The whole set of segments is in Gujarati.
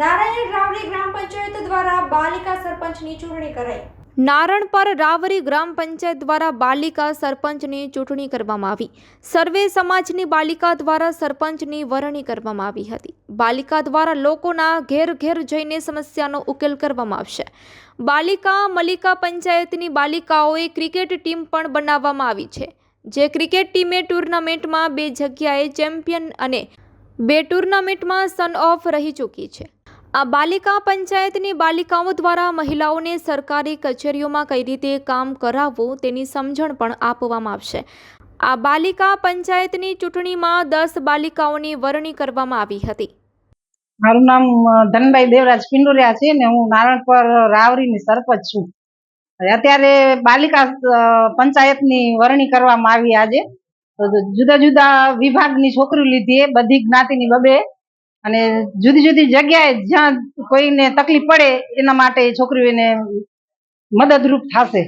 નારાયણ રાવરી ગ્રામ પંચાયત દ્વારા બાલિકા સરપંચની ચૂંટણી કરાઈ. નારણપર રાવરી ગ્રામ પંચાયત દ્વારા બાલિકા સરપંચની ચૂંટણી કરવામાં આવી. સર્વે સમાજની બાલિકા દ્વારા સરપંચની વરણી કરવામાં આવી હતી. બાલિકા દ્વારા લોકોના ઘેર ઘેર જઈને સમસ્યાનો ઉકેલ કરવામાં આવશે. બાલિકા મલિકા પંચાયતની બાલિકાઓએ ક્રિકેટ ટીમ પણ બનાવવામાં આવી છે. જે ક્રિકેટ ટીમે ટુર્નામેન્ટમાં બે જગ્યાએ ચેમ્પિયન અને બે ટુર્નામેન્ટમાં સન ઓફ રહી ચૂકી છે. આ બાલિકા પંચાયતની બાલિકાઓ દ્વારા મહિલાઓને સરકારી કચેરીઓમાં કઈ રીતે કામ કરાવવું તેની સમજણ પણ આપવામાં આવશે. આ બાલિકા પંચાયતની ચૂંટણીમાં દસ બાલિકાઓની વરણી કરવામાં આવી હતી. મારું નામ ધનભાઈ દેવરાજ પિંડોરિયા છે ને હું નારણપર રાવરીની સરપંચ છું. અત્યારે બાલિકા પંચાયતની વરણી કરવામાં આવી આજે. જુદા જુદા વિભાગની છોકરીઓ લીધી બધી જ્ઞાતિની બબે અને જુદી જુદી જગ્યાએ જ્યાં કોઈને તકલીફ પડે એના માટે છોકરીઓને મદદરૂપ થશે.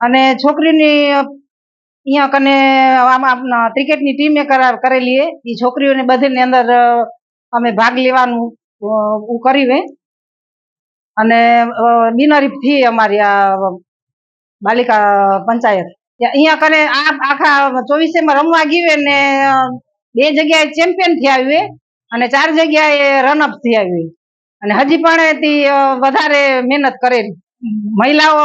અને છોકરીની અહીંયા કને આમાં ક્રિકેટની ટીમે કરાર કરેલી એ છોકરીઓને બધીની અંદર અમે ભાગ લેવાનું કર્યું હે અને અ, બિનહરીફથી અમારી આ બાલિકા પંચાયત. અહીંયા કને આ આખા ચોવીસેમાં રમવા ગયું ને બે જગ્યાએ ચેમ્પિયન થયા આવ્યું અને ચાર જગ્યાએ રનઅપ થઈ આવ્યું અને હજી પણ વધારે મહેનત કરેલી. મહિલાઓ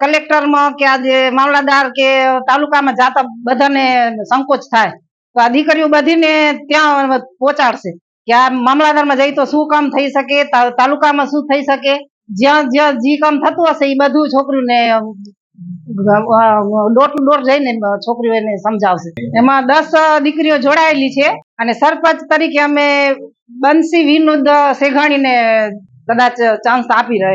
કલેક્ટરમાં કે આજે મામલાદાર કે તાલુકામાં જાતા બધાને સંકોચ થાય. તો આ દીકરીઓ બધીને ત્યાં પહોંચાડશે કે આ મામલાદારમાં જઈ તો શું કામ થઈ શકે તાલુકામાં શું થઈ શકે, જ્યાં જ્યાં જે કામ થતું હશે એ બધું છોકરીઓને ડોર ટુ ડોર જઈને છોકરીઓ એને સમજાવશે. એમાં દસ દીકરીઓ જોડાયેલી છે અને સરપંચ તરીકે અમે બંસી વિનોદ સેઘાણીને કદાચ ચાન્સ આપી રહે